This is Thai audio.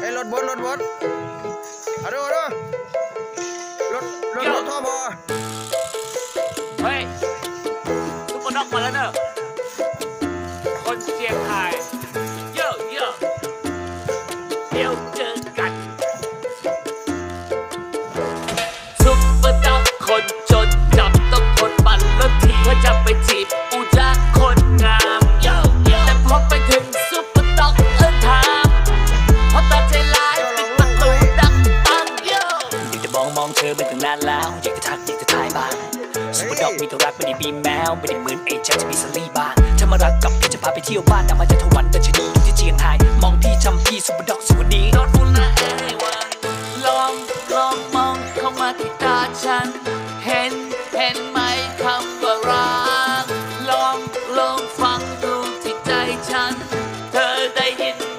ไอ้รถบดรถบดอาดูเอาดูรถรถรถท่อบอเฮ้ยทุกคนนอกมาแล้วเนอะคนเชียงไทยเยอะเยอะเดี๋ยวเจอ องมองเธอเปตั้งนานแล้ว อยากจะทักอยากจะทายบ้างสุปเร์ด็อกมีตัวรักไม่ได้มีแมวไม่ได้เหมือนไอ้แจ็คจะมีสลีบ้างถ้ามารักกับเพชจะพาไปเที่ยวบ้านแต่มาจะทวันดัชนีอยู่ที่เชียงไฮ้มองที่จำที่สุปเร์ด็อกสวัสดีลอลองลองมองเข้ามาที่ตาฉัน เห็นเห็นไหมคำว่ารักลองลองฟังดูที่ใจฉัน เธอได้ยิน